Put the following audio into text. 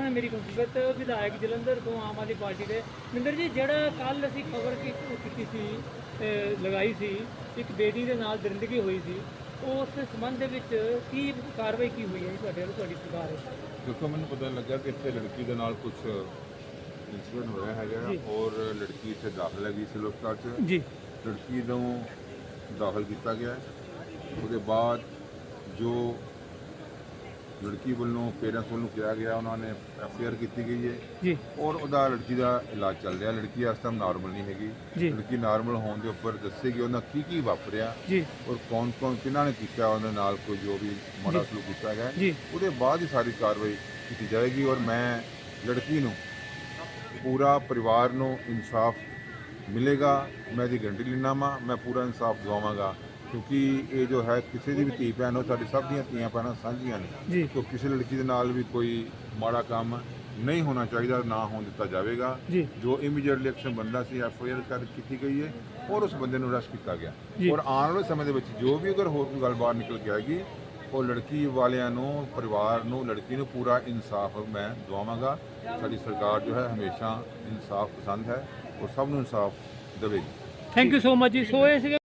ਆਦਮੀ party ਦੇ ਮਿੰਦਰ ਜੀ ਜਿਹੜਾ ਕੱਲ ਅਸੀਂ ਖਬਰ ਕੀਤੀ ਸੀ ਲਗਾਈ ਸੀ ਇੱਕ ਬੇਟੀ ਦੇ ਨਾਲ ਦਰਿੰਦਗੀ ਹੋਈ ਸੀ ਉਸ ਸੰਬੰਧ ਦੇ ਵਿੱਚ ਕੀ ਕਾਰਵਾਈ ਕੀ ਹੋਈ ਹੈ ਤੁਹਾਡੇ ਵੱਲੋਂ ਤੁਹਾਡੀ ਸਰਕਾਰ ਵੱਲੋਂ? ਦੇਖੋ ਮੈਨੂੰ ਪਤਾ ਲੱਗਾ ਕਿ ਇੱਥੇ ਲੜਕੀ ਦੇ ਨਾਲ ਕੁਝ ਇਨਸੀਡੈਂਟ ਹੋਇਆ ਹੈਗਾ। ਔਰ ਲੜਕੀ ਇੱਥੇ ਦਾਖਲ ਹੈਗੀ ਸਿਵਲ ਹਸਪਤਾਲ 'ਚ ਜੀ ਲੜਕੀ ਨੂੰ ਦਾਖਲ ਕੀਤਾ ਗਿਆ ਹੈ। ਉਹਦੇ ਬਾਅਦ ਜੋ ਲੜਕੀ ਵੱਲੋਂ ਪੇਰੈਂਟਸ ਵੱਲੋਂ ਕਿਹਾ ਗਿਆ ਉਹਨਾਂ ਨੇ ਐਫਆਈਆਰ ਕੀਤੀ ਗਈ ਹੈ। ਜੀ। ਔਰ ਉਹਦਾ ਲੜਕੀ ਦਾ ਇਲਾਜ ਚੱਲ ਰਿਹਾ। ਲੜਕੀ ਇਸ ਟਾਈਮ ਨਾਰਮਲ ਨਹੀਂ ਹੈਗੀ। ਲੜਕੀ ਨਾਰਮਲ ਹੋਣ ਦੇ ਉੱਪਰ ਦੱਸੇਗੀ ਉਹਨਾਂ ਕੀ ਕੀ ਵਾਪਰਿਆ ਜੀ। ਔਰ ਕੌਣ ਕੌਣ ਕਿਹਨਾਂ ਨੇ ਕੀਤਾ ਉਹਦੇ ਨਾਲ ਕੋਈ ਜੋ ਵੀ ਮਾੜਾ ਸਲੂਕ ਕੀਤਾ ਗਿਆ। ਉਹਦੇ ਬਾਅਦ ਹੀ ਸਾਰੀ ਕਾਰਵਾਈ ਕੀਤੀ ਜਾਏਗੀ ਔਰ ਮੈਂ ਲੜਕੀ ਨੂੰ ਪੂਰਾ ਪਰਿਵਾਰ ਨੂੰ ਇਨਸਾਫ ਮਿਲੇਗਾ। ਮੈਂ ਦੀ ਗਰੰਟੀ ਲੈਣਾ ਮੈਂ ਪੂਰਾ ਇਨਸਾਫ ਦਿਵਾਵਾਂਗਾ। ਕਿਉਂਕਿ ਇਹ ਜੋ ਹੈ ਕਿਸੇ ਦੀ ਵੀ ਧੀ ਭੈਣ ਹੋ ਸਾਡੀ ਸਭ ਦੀਆਂ ਧੀਆਂ ਭੈਣਾਂ ਸਾਂਝੀਆਂ ਨੇ। ਜੀ। ਕਿਸੇ ਲੜਕੀ ਦੇ ਨਾਲ ਵੀ ਕੋਈ ਮਾੜਾ ਕੰਮ ਨਹੀਂ ਹੋਣਾ ਚਾਹੀਦਾ ਨਾ ਹੋਣ ਦਿੱਤਾ ਜਾਵੇਗਾ। ਜੋ। ਇਮੀਡੀਏਟਲੀ ਐਕਸ਼ਨ ਬੰਦਾ ਸੀ ਐਫ ਆਈ ਆਰ ਕਰ ਕੀਤੀ ਗਈ ਹੈ ਔਰ ਉਸ ਬੰਦੇ ਨੂੰ ਅਰੈਸਟ ਕੀਤਾ ਗਿਆ। ਔਰ ਆਉਣ ਵਾਲੇ ਸਮੇਂ ਦੇ ਵਿੱਚ ਜੋ ਵੀ ਅਗਰ ਹੋਰ ਕੋਈ ਗੱਲ ਬਾਹਰ ਨਿਕਲ ਕੇ ਆਏਗੀ ਉਹ ਲੜਕੀ ਵਾਲਿਆਂ ਨੂੰ ਪਰਿਵਾਰ ਨੂੰ ਲੜਕੀ ਨੂੰ ਪੂਰਾ ਇਨਸਾਫ ਮੈਂ ਦਵਾਵਾਂਗਾ। ਸਾਡੀ ਸਰਕਾਰ ਜੋ ਹੈ ਹਮੇਸ਼ਾ ਇਨਸਾਫ ਪਸੰਦ ਹੈ ਔਰ ਸਭ ਨੂੰ ਇਨਸਾਫ ਦੇਵੇਗੀ। ਥੈਂਕ ਯੂ ਸੋ ਮਚ ਜੀ। ਸੋ ਇਹ ਸੀਗੇ